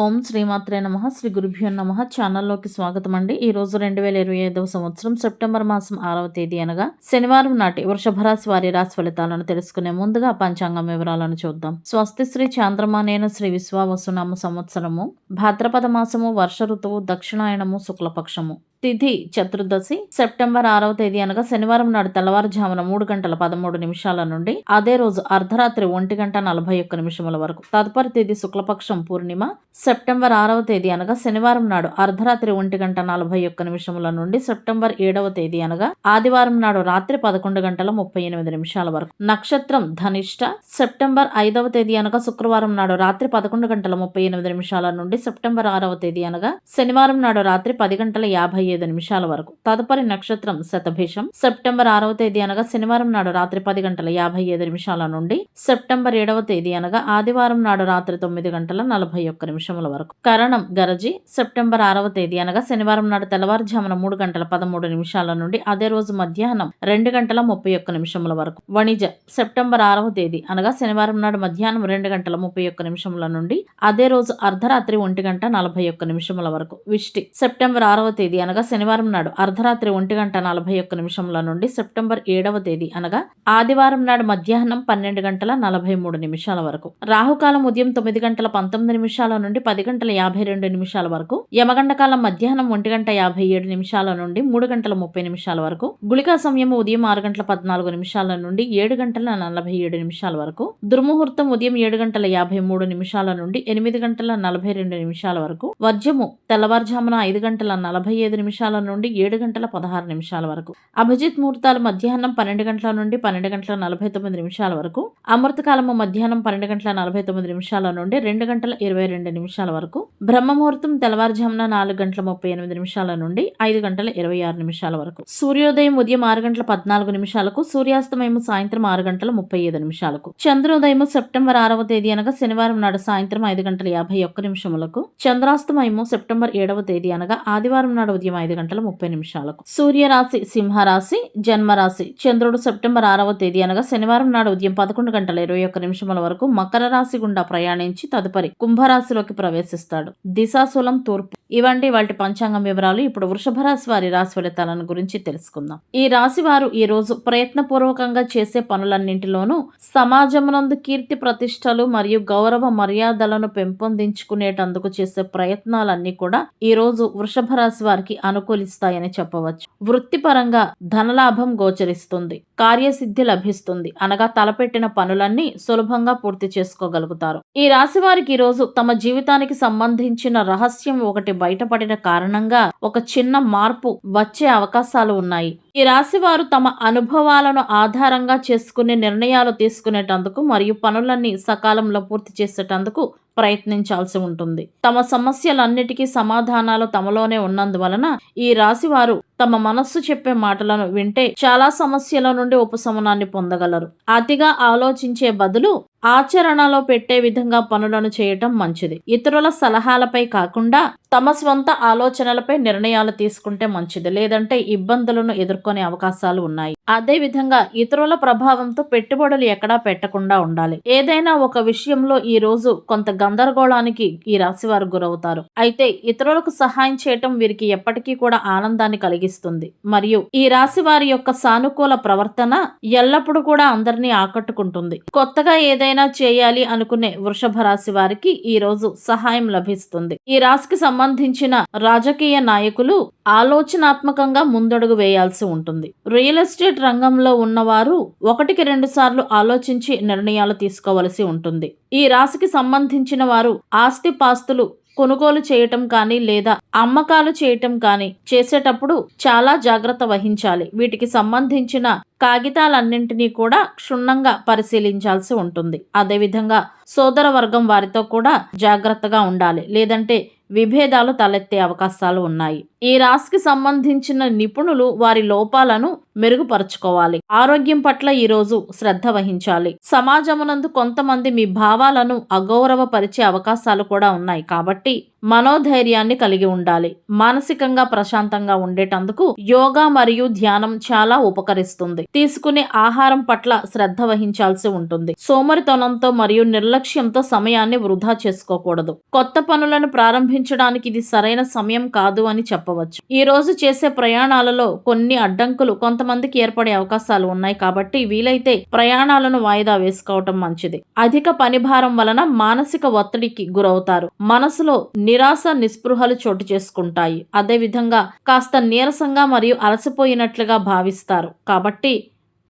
ఓం శ్రీమాత్రే నమ. శ్రీ గురుభ్యో నమ. ఛానల్లోకి స్వాగతం అండి ఈ రోజు రెండు వేల ఇరవై ఐదవ సంవత్సరం సెప్టెంబర్ మాసం ఆరవ తేదీ అనగా శనివారం నాటి వృషభరాశి వారి రాశి ఫలితాలను తెలుసుకునే ముందుగా పంచాంగం వివరాలను చూద్దాం. స్వస్తి శ్రీ చాంద్రమానేన శ్రీ విశ్వావసునామ సంవత్సరము భాద్రపద మాసము వర్ష ఋతువు దక్షిణాయనము శుక్లపక్షము. తిథి చతుర్దశి సెప్టెంబర్ ఆరవ తేదీ అనగా శనివారం నాడు తెల్లవారుజామున మూడు గంటల పదమూడు నిమిషాల నుండి అదే రోజు అర్ధరాత్రి ఒంటి గంట నలభై ఒక్క నిమిషముల వరకు. తదుపరి తేదీ శుక్లపక్షం పూర్ణిమ సెప్టెంబర్ ఆరవ తేదీ అనగా శనివారం నాడు అర్ధరాత్రి ఒంటి గంట నలభై ఒక్క నిమిషముల నుండి సెప్టెంబర్ ఏడవ తేదీ అనగా ఆదివారం నాడు రాత్రి పదకొండు గంటల ముప్పై ఎనిమిది నిమిషాల వరకు. నక్షత్రం ధనిష్ట సెప్టెంబర్ ఐదవ తేదీ అనగా శుక్రవారం నాడు రాత్రి పదకొండు గంటల ముప్పై ఎనిమిది నిమిషాల నుండి సెప్టెంబర్ ఆరవ తేదీ అనగా శనివారం నాడు రాత్రి పది గంటల యాభై ఐదు నిమిషాల వరకు. తదుపరి నక్షత్రం శతభిషం. సెప్టెంబర్ ఆరవ తేదీ అనగా శనివారం నాడు రాత్రి పది గంటల యాభై ఐదు నిమిషాల నుండి సెప్టెంబర్ ఏడవ తేదీ అనగా ఆదివారం నాడు రాత్రి తొమ్మిది గంటల నలభై ఒక్క నిమిషముల వరకు. కరణం గరజి. సెప్టెంబర్ ఆరవ తేదీ అనగా శనివారం నాడు తెల్లవారుజామున మూడు గంటల పదమూడు నిమిషాల నుండి అదే రోజు మధ్యాహ్నం రెండు గంటల ముప్పై ఒక్క నిమిషముల వరకు. వణిజ. సెప్టెంబర్ ఆరవ తేదీ అనగా శనివారం నాడు మధ్యాహ్నం రెండు గంటల ముప్పై ఒక్క నిమిషముల నుండి అదే రోజు అర్ధరాత్రి ఒంటి గంట నలభై ఒక్క నిమిషముల వరకు. విష్టి. సెప్టెంబర్ ఆరవ తేదీ అనగా శనివారం నాడు అర్ధరాత్రి ఒంటి గంట నలభై ఒక్క నిమిషంల నుండి సెప్టెంబర్ ఏడవ తేదీ అనగా ఆదివారం నాడు మధ్యాహ్నం పన్నెండు గంటల నలభై మూడు నిమిషాల వరకు. రాహుకాలం ఉదయం తొమ్మిది గంటల పంతొమ్మిది నిమిషాల నుండి పది గంటల యాభై రెండు నిమిషాల వరకు. యమగండ కాలం మధ్యాహ్నం ఒంటి గంట యాభై ఏడు నిమిషాల నుండి మూడు గంటల ముప్పై నిమిషాల వరకు. గుళికా సమయం ఉదయం ఆరు గంటల పద్నాలుగు నిమిషాల నుండి ఏడు గంటల నలభై ఏడు నిమిషాల వరకు. దుర్ముహూర్తం ఉదయం ఏడు గంటల యాభై మూడు నిమిషాల నుండి ఎనిమిది గంటల నలభై రెండు నిమిషాల వరకు. వర్జము తెల్లవారుజామున ఐదు గంటల నలభై ఐదు నిమిషాల నుండి ఏడు గంటల పదహారు నిమిషాల వరకు. అభిజిత్ ముహూర్తాలు మధ్యాహ్నం పన్నెండు గంటల నుండి పన్నెండు గంటల నలభై తొమ్మిది నిమిషాల వరకు. అమృతకాలము మధ్యాహ్నం పన్నెండు గంటల నలభై తొమ్మిది నిమిషాల నుండి రెండు గంటల ఇరవై రెండు నిమిషాల వరకు. బ్రహ్మ ముహూర్తం తెల్లవారుజామున నాలుగు గంటల ముప్పై ఎనిమిది నిమిషాల నుండి ఐదు గంటల ఇరవై ఆరు నిమిషాల వరకు. సూర్యోదయం ఉదయం ఆరు గంటల పద్నాలుగు నిమిషాలకు సూర్యాస్తమయం సాయంత్రం ఆరు గంటల ముప్పై ఐదు నిమిషాలకు. చంద్రోదయం సెప్టెంబర్ ఆరవ తేదీ అనగా శనివారం నాడు సాయంత్రం ఐదు గంటల యాభై ఒక్క నిమిషములకు. చంద్రాస్తమయము సెప్టెంబర్ ఏడవ తేదీ అనగా ఆదివారం నాడు ఉదయం ఐదు గంటల ముప్పై నిమిషాలకు. సూర్యరాశి సింహరాశి జన్మరాశి చంద్రుడు సెప్టెంబర్ ఆరవ తేదీ అనగా శనివారం నాడు ఉదయం పదకొండు గంటల ఇరవై ఒక్క నిమిషముల వరకు మకర రాశి గుండా ప్రయాణించి తదుపరి కుంభరాశిలోకి ప్రవేశిస్తాడు. దిశాశూలం తూర్పు. ఇవంటి వాటి పంచాంగం వివరాలు ఇప్పుడు వృషభ రాశి వారి రాశి ఫలితాలను గురించి తెలుసుకుందాం. ఈ రాశి వారు ఈ రోజు ప్రయత్నపూర్వకంగా చేసే పనులన్నింటిలోనూ సమాజమునందు కీర్తి ప్రతిష్టలు మరియు గౌరవ మర్యాదలను పెంపొందించుకునేటందుకు చేసే ప్రయత్నాలన్నీ కూడా ఈ రోజు వృషభ రాశి వారికి అనుకూలిస్తాయని చెప్పవచ్చు. వృత్తిపరంగా ధనలాభం గోచరిస్తుంది. కార్యసిద్ధి లభిస్తుంది. అనగా తలపెట్టిన పనులన్నీ సులభంగా పూర్తి చేసుకోగలుగుతారు. ఈ రాశి వారికి ఈ రోజు తమ జీవితానికి సంబంధించిన రహస్యం ఒకటి బయటపడిన కారణంగా ఒక చిన్న మార్పు వచ్చే అవకాశాలు ఉన్నాయి. ఈ రాశి వారు తమ అనుభవాలను ఆధారంగా చేసుకునే నిర్ణయాలు తీసుకునేటందుకు మరియు పనులన్నీ సకాలంలో పూర్తి చేసేటందుకు ప్రయత్నించాల్సి ఉంటుంది. తమ సమస్యలన్నిటికీ సమాధానాలు తమలోనే ఉన్నందువలన ఈ రాశి వారు తమ మనస్సు చెప్పే మాటలను వింటే చాలా సమస్యల నుండి ఉపశమనాన్ని పొందగలరు. అతిగా ఆలోచించే బదులు ఆచరణలో పెట్టే విధంగా పనులను చేయటం మంచిది. ఇతరుల సలహాలపై కాకుండా తమ స్వంత ఆలోచనలపై నిర్ణయాలు తీసుకుంటే మంచిది. లేదంటే ఇబ్బందులను ఎదుర్కొనే అవకాశాలు ఉన్నాయి. అదే విధంగా ఇతరుల ప్రభావంతో పెట్టుబడులు ఎక్కడా పెట్టకుండా ఉండాలి. ఏదైనా ఒక విషయంలో ఈ రోజు కొంత గందరగోళానికి ఈ రాశి వారు గురవుతారు. అయితే ఇతరులకు సహాయం చేయటం వీరికి ఎప్పటికీ కూడా ఆనందాన్ని కలిగి కలిగిస్తుంది. మరియు ఈ రాశి వారి యొక్క సానుకూల ప్రవర్తన ఎల్లప్పుడూ కూడా అందరినీ ఆకట్టుకుంటుంది. కొత్తగా ఏదైనా చేయాలి అనుకునే వృషభ రాశి వారికి ఈ రోజు సహాయం లభిస్తుంది. ఈ రాశికి సంబంధించిన రాజకీయ నాయకులు ఆలోచనాత్మకంగా ముందడుగు వేయాల్సి ఉంటుంది. రియల్ ఎస్టేట్ రంగంలో ఉన్నవారు ఒకటికి రెండు సార్లు ఆలోచించి నిర్ణయాలు తీసుకోవలసి ఉంటుంది. ఈ రాశికి సంబంధించిన వారు ఆస్తి పాస్తులు కొనుగోలు చేయటం కానీ లేదా అమ్మకాలు చేయటం కానీ చేసేటప్పుడు చాలా జాగ్రత్త వహించాలి. వీటికి సంబంధించిన కాగితాలన్నింటినీ కూడా క్షుణ్ణంగా పరిశీలించాల్సి ఉంటుంది. అదేవిధంగా సోదర వర్గం వారితో కూడా జాగ్రత్తగా ఉండాలి. లేదంటే విభేదాలు తలెత్తే అవకాశాలు ఉన్నాయి. ఈ రాశికి సంబంధించిన నిపుణులు వారి లోపాలను మెరుగుపరుచుకోవాలి. ఆరోగ్యం పట్ల ఈ రోజు శ్రద్ధ వహించాలి. సమాజమునందు కొంతమంది మీ భావాలను అగౌరవపరిచే అవకాశాలు కూడా ఉన్నాయి కాబట్టి మనోధైర్యాన్ని కలిగి ఉండాలి. మానసికంగా ప్రశాంతంగా ఉండేటందుకు యోగా మరియు ధ్యానం చాలా ఉపకరిస్తుంది. తీసుకునే ఆహారం పట్ల శ్రద్ధ వహించాల్సి ఉంటుంది. సోమరితనంతో మరియు నిర్లక్ష్యంతో సమయాన్ని వృధా చేసుకోకూడదు. కొత్త పనులను ప్రారంభించడానికి ఇది సరైన సమయం కాదు అని చెప్పవచ్చు. ఈ రోజు చేసే ప్రయాణాలలో కొన్ని అడ్డంకులు కొంత కొంతమందికి ఏర్పడే అవకాశాలు ఉన్నాయి కాబట్టి వీలైతే ప్రయాణాలను వాయిదా వేసుకోవటం మంచిది. అధిక పనిభారం వలన మానసిక ఒత్తిడికి గురవుతారు. మనసులో నిరాశ నిస్పృహలు చోటు చేసుకుంటాయి. అదేవిధంగా కాస్త నీరసంగా మరియు అలసిపోయినట్లుగా భావిస్తారు. కాబట్టి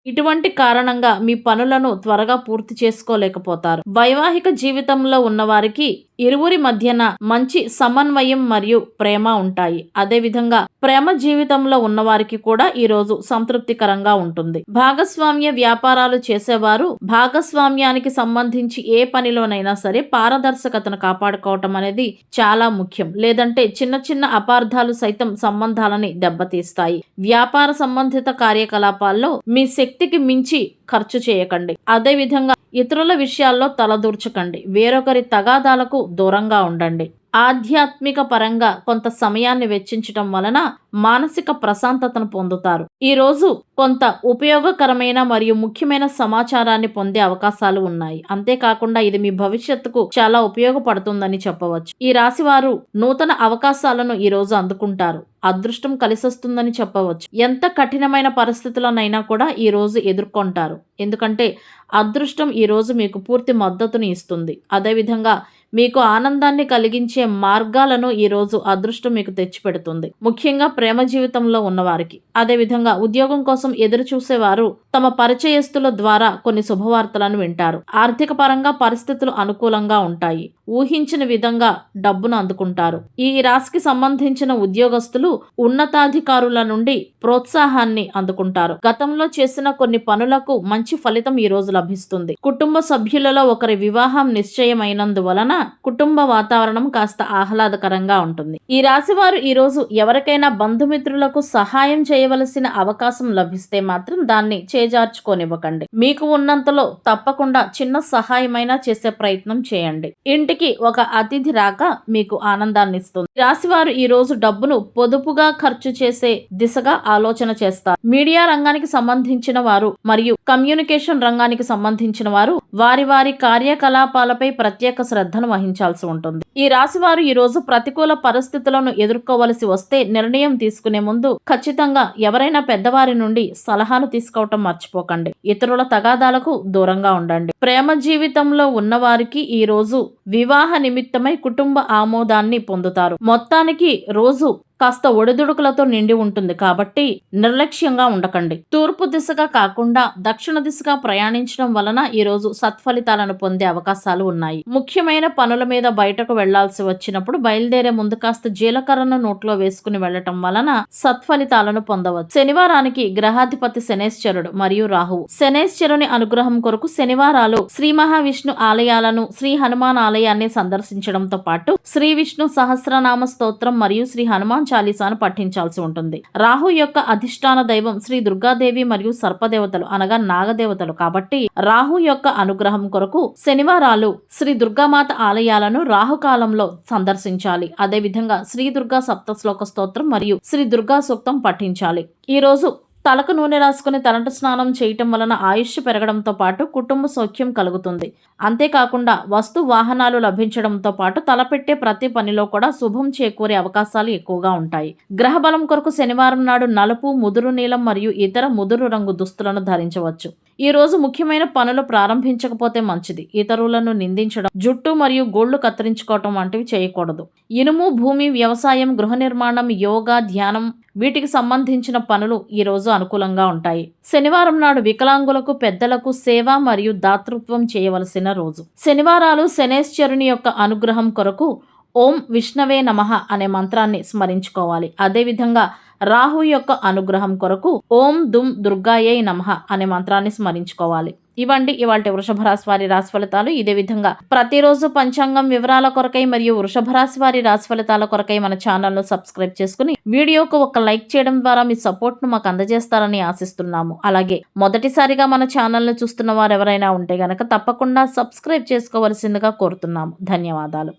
ఇటువంటి కారణంగా మీ పనులను త్వరగా పూర్తి చేసుకోలేకపోతారు. వైవాహిక జీవితంలో ఉన్నవారికి ఇరువురి మధ్యన మంచి సమన్వయం మరియు ప్రేమ ఉంటాయి. అదేవిధంగా ప్రేమ జీవితంలో ఉన్నవారికి కూడా ఈ రోజు సంతృప్తికరంగా ఉంటుంది. భాగస్వామ్య వ్యాపారాలు చేసేవారు భాగస్వామ్యానికి సంబంధించి ఏ పనిలోనైనా సరే పారదర్శకతను కాపాడుకోవటం అనేది చాలా ముఖ్యం. లేదంటే చిన్న చిన్న అపార్థాలు సైతం సంబంధాలని దెబ్బతీస్తాయి. వ్యాపార సంబంధిత కార్యకలాపాల్లో మీ శక్తికి మించి ఖర్చు చేయకండి. అదేవిధంగా ఇతరుల విషయాల్లో తలదూర్చకండి. వేరొకరి తగాదాలకు దూరంగా ఉండండి. ఆధ్యాత్మిక పరంగా కొంత సమయాన్ని వెచ్చించటం వలన మానసిక ప్రశాంతతను పొందుతారు. ఈ రోజు కొంత ఉపయోగకరమైన మరియు ముఖ్యమైన సమాచారాన్ని పొందే అవకాశాలు ఉన్నాయి. అంతేకాకుండా ఇది మీ భవిష్యత్తుకు చాలా ఉపయోగపడుతుందని చెప్పవచ్చు. ఈ రాశి వారు నూతన అవకాశాలను ఈ రోజు అందుకుంటారు. అదృష్టం కలిసొస్తుందని చెప్పవచ్చు. ఎంత కఠినమైన పరిస్థితులనైనా కూడా ఈ రోజు ఎదుర్కొంటారు. ఎందుకంటే అదృష్టం ఈరోజు మీకు పూర్తి మద్దతుని ఇస్తుంది. అదేవిధంగా మీకు ఆనందాన్ని కలిగించే మార్గాలను ఈ రోజు అదృష్టం మీకు తెచ్చిపెడుతుంది. ముఖ్యంగా ప్రేమ జీవితంలో ఉన్నవారికి. అదేవిధంగా ఉద్యోగం కోసం ఎదురు చూసేవారు తమ పరిచయస్తుల ద్వారా కొన్ని శుభవార్తలను వింటారు. ఆర్థిక పరంగా పరిస్థితులు అనుకూలంగా ఉంటాయి. ఊహించిన విధంగా డబ్బును అందుకుంటారు. ఈ రాశికి సంబంధించిన ఉద్యోగస్తులు ఉన్నతాధికారుల నుండి ప్రోత్సాహాన్ని అందుకుంటారు. గతంలో చేసిన కొన్ని పనులకు మంచి ఫలితం ఈ రోజు లభిస్తుంది. కుటుంబ సభ్యులలో ఒకరి వివాహం నిశ్చయమైనందువలన కుటుంబ వాతావరణం కాస్త ఆహ్లాదకరంగా ఉంటుంది. ఈ రాశివారు ఈరోజు ఈ రోజు ఎవరికైనా బంధుమిత్రులకు సహాయం చేయవలసిన అవకాశం లభిస్తే మాత్రం దాన్ని చేజార్చుకోనివ్వకండి. మీకు ఉన్నంతలో తప్పకుండా చిన్న సహాయమైనా చేసే ప్రయత్నం చేయండి. ఇంటికి ఒక అతిథి రాక మీకు ఆనందాన్ని ఇస్తుంది రాశివారు ఈ రోజు డబ్బును పొదుపుగా ఖర్చు చేసే దిశగా ఆలోచన చేస్తారు. మీడియా రంగానికి సంబంధించిన వారు మరియు కమ్యూనికేషన్ రంగానికి సంబంధించిన వారు వారి వారి కార్యకలాపాలపై ప్రత్యేక శ్రద్ధను వహించాల్సి ఉంటుంది. ఈ రాశి వారు ఈ రోజు ప్రతికూల పరిస్థితులను ఎదుర్కోవలసి వస్తే నిర్ణయం తీసుకునే ముందు ఖచ్చితంగా ఎవరైనా పెద్దవారి నుండి సలహాలు తీసుకోవటం మర్చిపోకండి. ఇతరుల తగాదాలకు దూరంగా ఉండండి. ప్రేమ జీవితంలో ఉన్నవారికి ఈ రోజు వివాహ నిమిత్తమై కుటుంబ ఆమోదాన్ని పొందుతారు. మొత్తానికి రోజు కాస్త ఒడిదుడుకులతో నిండి ఉంటుంది కాబట్టి నిర్లక్ష్యంగా ఉండకండి. తూర్పు దిశగా కాకుండా దక్షిణ దిశగా ప్రయాణించడం వలన ఈ రోజు సత్ఫలితాలను పొందే అవకాశాలు ఉన్నాయి. ముఖ్యమైన పనుల మీద బయటకు వెళ్ళాల్సి వచ్చినప్పుడు బయలుదేరే ముందు కాస్త జీలకర్రను నోట్లో వేసుకుని వెళ్ళటం వలన సత్ఫలితాలను పొందవచ్చు. శనివారానికి గ్రహాధిపతి శనేశ్వరుడు మరియు రాహువు. శనేశ్వరుని అనుగ్రహం కొరకు శనివారాలు శ్రీ మహావిష్ణు ఆలయాలను శ్రీ హనుమాన్ ఆలయాన్ని సందర్శించడంతో పాటు శ్రీ విష్ణు సహస్రనామ స్తోత్రం మరియు శ్రీ హనుమాన్ చాలీసాను పఠించాల్సి ఉంటుంది. రాహు యొక్క అధిష్టాన దైవం శ్రీ దుర్గాదేవి మరియు సర్పదేవతలు అనగా నాగదేవతలు కాబట్టి రాహు యొక్క అనుగ్రహం కొరకు శనివారాలు శ్రీ దుర్గామాత ఆలయాలను రాహుకాలంలో సందర్శించాలి. అదేవిధంగా శ్రీ దుర్గా సప్త శ్లోక స్తోత్రం మరియు శ్రీ దుర్గా సూక్తం పఠించాలి. ఈ రోజు తలకు నూనె రాసుకుని తలంట స్నానం చేయటం వలన ఆయుష్ పెరగడంతో పాటు కుటుంబ సౌఖ్యం కలుగుతుంది. అంతేకాకుండా వస్తు వాహనాలు లభించడంతో పాటు తలపెట్టే ప్రతి పనిలో కూడా శుభం చేకూరే అవకాశాలు ఎక్కువగా ఉంటాయి. గ్రహ బలం కొరకు శనివారం నాడు నలుపు ముదురు నీలం మరియు ఇతర ముదురు రంగు దుస్తులను ధరించవచ్చు. ఈ రోజు ముఖ్యమైన పనులు ప్రారంభించకపోతే మంచిది. ఇతరులను నిందించడం జుట్టు మరియు గోళ్ళు కత్తిరించుకోవటం వంటివి చేయకూడదు. ఇనుము భూమి వ్యవసాయం గృహ నిర్మాణం యోగా ధ్యానం వీటికి సంబంధించిన పనులు ఈరోజు అనుకూలంగా ఉంటాయి. శనివారం నాడు వికలాంగులకు పెద్దలకు సేవ మరియు దాతృత్వం చేయవలసిన రోజు. శనివారాలు శనేశ్వరుని యొక్క అనుగ్రహం కొరకు ఓం విష్ణవే నమః అనే మంత్రాన్ని స్మరించుకోవాలి. అదేవిధంగా రాహు యొక్క అనుగ్రహం కొరకు ఓం దుమ్ దుర్గాయై నమః అనే మంత్రాన్ని స్మరించుకోవాలి. ఇవ్వండి ఇవాళ వృషభ రాశి వారి రాశి ఫలితాలు ఇదే విధంగా. ప్రతిరోజు పంచాంగం వివరాల కొరకై మరియు వృషభ రాశి వారి రాశి ఫలితాల కొరకై మన ఛానల్ను సబ్స్క్రైబ్ చేసుకుని వీడియోకు ఒక లైక్ చేయడం ద్వారా మీ సపోర్ట్ను మాకు అందజేస్తారని ఆశిస్తున్నాము. అలాగే మొదటిసారిగా మన ఛానల్ను చూస్తున్న వారు ఎవరైనా ఉంటే గనక తప్పకుండా సబ్స్క్రైబ్ చేసుకోవలసిందిగా కోరుతున్నాము. ధన్యవాదాలు.